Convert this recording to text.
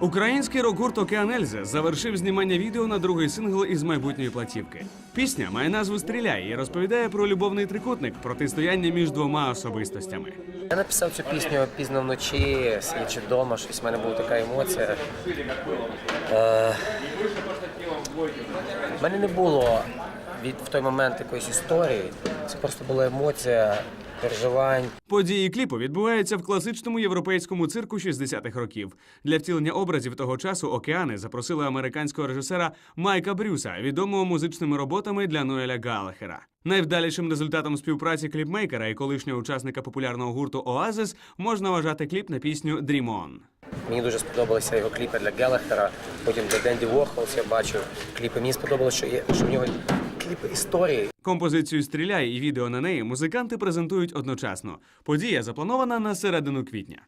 Український рок-гурт Океан Ельзи завершив знімання відео на другий сингл із майбутньої платівки. Пісня має назву Стріляй і розповідає про любовний трикутник протистояння між двома особистостями. Я написав цю пісню пізно вночі, сидячи вдома, щось в мене була така емоція. Е, мене не було від в той момент якоїсь історії. Це просто була емоція, переживань. Події кліпу відбуваються в класичному європейському цирку 60-х років. Для втілення образів того часу океани запросили американського режисера Майка Брюса, відомого музичними роботами для Ноеля Галахера. Найвдалішим результатом співпраці кліпмейкера і колишнього учасника популярного гурту Оазис можна вважати кліп на пісню «Dream On». Мені дуже сподобалися його кліпи для Гелахера, потім для Денді Вохолс я бачив кліпи. Мені сподобалося, що, є, що в нього кліпи історії. Композицію Стріляй і відео на неї музиканти презентують одночасно. Подія запланована на середину квітня.